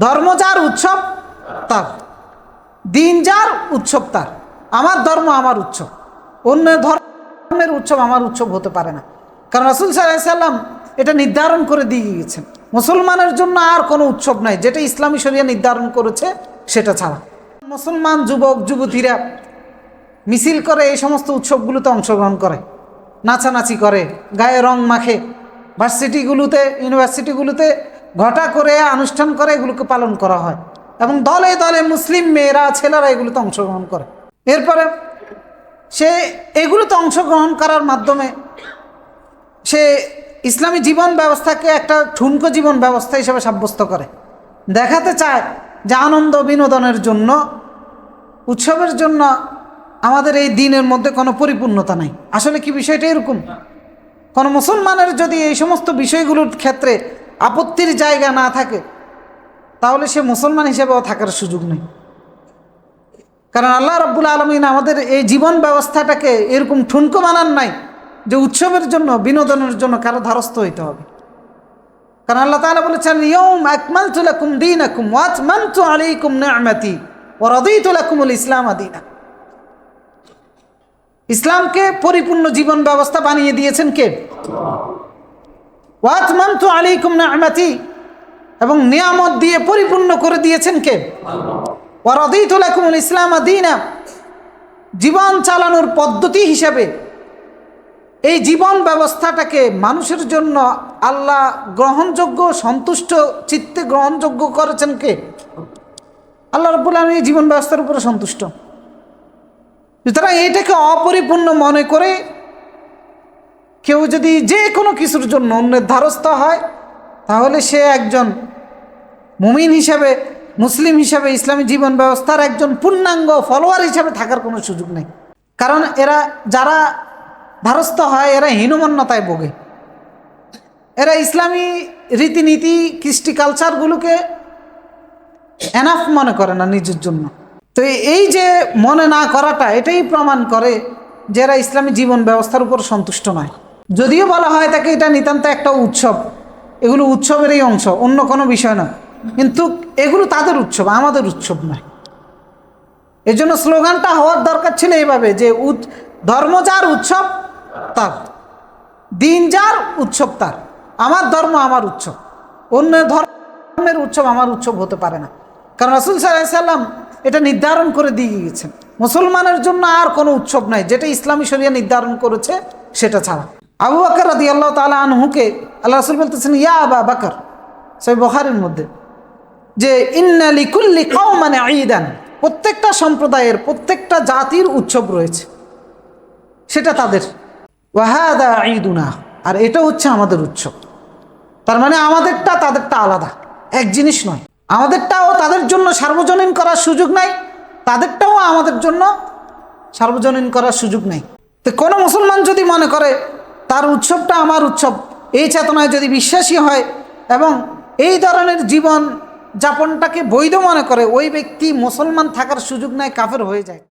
ধর্ম যার উৎসব, তার। দিন যার উৎসব, তার। আমার ধর্ম আমার উৎসব। অন্য ধর্মের উৎসব আমার উৎসব হতে পারে না। কারণ রসুল সাল্লাম এটা নির্ধারণ করে দিয়ে গিয়েছেন। মুসলমানের জন্য আর কোনো উৎসব নাই। যেটা ইসলামী শরিয়া নির্ধারণ করেছে, সেটা ছাড়া। মুসলমান যুবক, যুবতীরা মিছিল করে এই সমস্ত উৎসবগুলোতে অংশগ্রহণ করে। নাচানাচি করে, গায়ে রং মাখে। ভার্সিটিগুলোতে, ইউনিভার্সিটিগুলোতে ঘটা করে, আনুষ্ঠান করে এগুলোকে পালন করা হয়। এবং দলে দলে মুসলিম মেয়েরা, ছেলেরা এগুলোতে অংশগ্রহণ করে। এরপরে সে এগুলোতে অংশগ্রহণ করার মাধ্যমে সে ইসলামী জীবন ব্যবস্থাকে একটা ঠুনকো জীবন ব্যবস্থা হিসেবে সাব্যস্ত করে। দেখাতে চায় যে আনন্দ বিনোদনের জন্য, উৎসবের জন্য আমাদের এই দিনের মধ্যে কোনো পরিপূর্ণতা নাই। আসলে কি বিষয়টা এরকম? কোনো মুসলমানের যদি এই সমস্ত বিষয়গুলোর ক্ষেত্রে আপত্তির জায়গা না থাকে, তাহলে সে মুসলমান হিসেবেও থাকার সুযোগ নেই। কারণ আল্লাহ রব্বুল আলমিন আমাদের এই জীবন ব্যবস্থাটাকে এরকম ঠুনকো বানান নাই যে উৎসবের জন্য, বিনোদনের জন্য কারও ধারস্থ হইতে হবে। কারণ আল্লাহ তাআলা বলেছেন ইয়ৌম আকমালতু লাকুম দীনাকুম ওয়া আতমামতু আলাইকুম নি'মাতি ওয়া রাদিতু লাকুমুল ইসলাম আদিনা ইসলামকে পরিপূর্ণ জীবন ব্যবস্থা বানিয়ে দিয়েছেন কে? ওয়া আতমামতু আলাইকুম নি'মাতি এবং নিয়ামত দিয়ে পরিপূর্ণ করে দিয়েছেন কে? ওয়া রাদিতু লাকুমুল ইসলাম আদিনা জীবন চালানোর পদ্ধতি হিসাবে এই জীবন ব্যবস্থাটাকে মানুষের জন্য আল্লাহ গ্রহণযোগ্য, সন্তুষ্ট চিত্তে গ্রহণযোগ্য করেছেন কে? আল্লাহ রব্বুল আলমী এই জীবন ব্যবস্থার উপরে সন্তুষ্ট। সুতরাং এইটাকে অপরিপূর্ণ মনে করে কেউ যদি যে কোনো কিছুর জন্য অন্যের ধারস্থ হয়, তাহলে সে একজন মুমিন হিসাবে, মুসলিম হিসাবে, ইসলামী জীবন ব্যবস্থার একজন পূর্ণাঙ্গ ফলোয়ার হিসাবে থাকার কোনো সুযোগ নেই। কারণ এরা যারা ধারস্থ হয়, এরা হীনমন্যতায় ভোগে। এরা ইসলামী রীতিনীতি, কৃষ্টি কালচারগুলোকে এনাফ মনে করে না নিজের জন্য। তো এই যে মনে না করাটা, এটাই প্রমাণ করে যে এরা ইসলামী জীবন ব্যবস্থার উপর সন্তুষ্ট নয়। যদিও বলা হয় তাকে এটা নিতান্ত একটা উৎসব। এগুলো উৎসবেরই অংশ, অন্য কোনো বিষয় না। কিন্তু এগুলো তাদের উৎসব, আমাদের উৎসব নয়। এই জন্য স্লোগানটা হওয়ার দরকার ছিল এইভাবে যে ধর্ম যার উৎসব, তার। দিন যার উৎসব, তার। আমার ধর্ম আমার উৎসব। অন্য ধর্মের উৎসব আমার উৎসব হতে পারে না। কারণ রসুল সাল্লাম এটা নির্ধারণ করে দিয়ে গিয়েছেন। মুসলমানের জন্য আর কোনো উৎসব নাই। যেটা ইসলামী শরিয়া নির্ধারণ করেছে, সেটা ছাড়া। আবু বাকর রাদি আল্লাহ তালা আনহুকে আল্লাহ রসুল বলতেছেন, ইয়া আবা বাকর। সেই বখারের মধ্যে যে ইন্নালি কুল্লি কাউ মানে ঈদান। প্রত্যেকটা সম্প্রদায়ের প্রত্যেকটা জাতির উৎসব রয়েছে। সেটা তাদের। ওয়াহাদা ঈদুনা। আর এটা হচ্ছে আমাদের উৎসব। তার মানে আমাদেরটা তাদেরটা আলাদা, এক জিনিস নয়। আমাদেরটাও তাদের জন্য সার্বজনীন করার সুযোগ নাই, তাদেরটাও আমাদের জন্য সার্বজনীন করার সুযোগ নেই। তো কোনো মুসলমান যদি মনে করে তার উৎসবটা আমার উৎসব। এই চেতনায় যদি বিশ্বাসী হয় এবং এই ধরনের জীবন যাপনটাকে বৈধ মনে করে, ওই ব্যক্তি মুসলমান থাকার সুযোগ নেয়, কাফের হয়ে যায়।